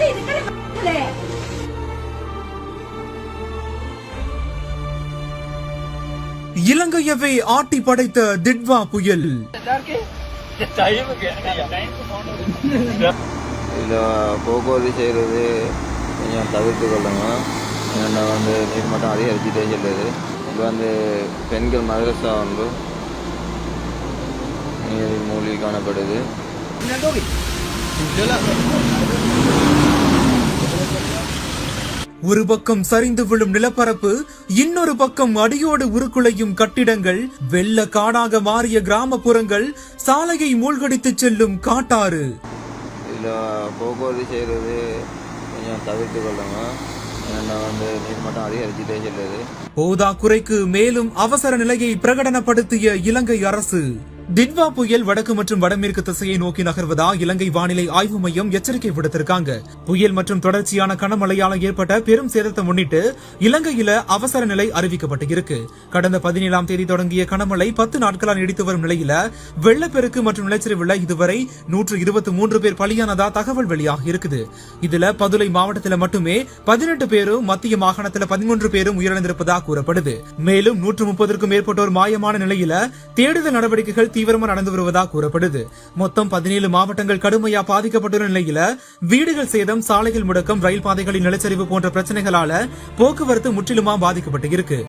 வந்து இருக்கிற இலங்கையவே ஆட்டி படைத்த திட்வா புயல். இத போக்குவரத்து செய்கிறது கொஞ்சம் தவிர்த்து கொள்ளணும் ஏன்னா வந்து நீர் அதிகரிச்சுட்டே செல்லுது. இது வந்து பெண்கள் மதரசா வந்து நீர் மூலிகை காணப்படுது. ஒரு பக்கம் சரிந்து விழும் நிலப்பரப்பு இன்னொரு பக்கம் அடியோடு உருக்குலையும் கட்டிடங்கள் வெள்ள காடாக மாறிய கிராமப்புறங்கள் சாலையை மூழ்கடித்துச் செல்லும் காட்டாறு. போக்குவரத்து செய்கிறது கொஞ்சம் தவிர்த்து கொள்ளுங்க செல்லுது. போதாக்குறைக்கு மேலும் அவசர நிலையை பிரகடனப்படுத்திய இலங்கை அரசு. டிட்வா புயல் வடக்கு மற்றும் வடமேற்கு திசையை நோக்கி நகர்வதா இலங்கை வானிலை ஆய்வு மையம் எச்சரிக்கை விடுத்திருக்காங்க. புயல் மற்றும் தொடர்ச்சியான கனமழையால ஏற்பட்ட பெரும் சேதத்தை முன்னிட்டு இலங்கையில அவசர நிலை அறிவிக்கப்பட்டு இருக்கு கடந்த பதினேழாம் தேதி தொடங்கிய கனமழை பத்து நாட்களா நீடித்து வரும் நிலையில வெள்ளப்பெருக்கு மற்றும் நிலச்சரிவுல இதுவரை நூற்று இருபத்தி மூன்று பேர் பலியானதா தகவல் வெளியாக இருக்குது. இதுல பதுளை மாவட்டத்தில் மட்டுமே பதினெட்டு பேரும் மத்திய மாகாணத்தில் பதிமூன்று பேரும் உயிரிழந்திருப்பதாக கூறப்படுது. மேலும் நூற்று முப்பதற்கும் மேற்பட்டோர் மாயமான நிலையில தேடுதல் நடவடிக்கைகள் தீவிரமா நடந்து வருவதாக கூறப்படுது. மொத்தம் பதினேழு மாவட்டங்கள் கடுமையா பாதிக்கப்பட்டுள்ள நிலையில வீடுகள் சேதம் சாலைகள் முடக்கம் ரயில் பாதைகளின் நிலச்சரிவு போன்ற பிரச்சனைகளால போக்குவரத்து முற்றிலுமா பாதிக்கப்பட்டு இருக்கு.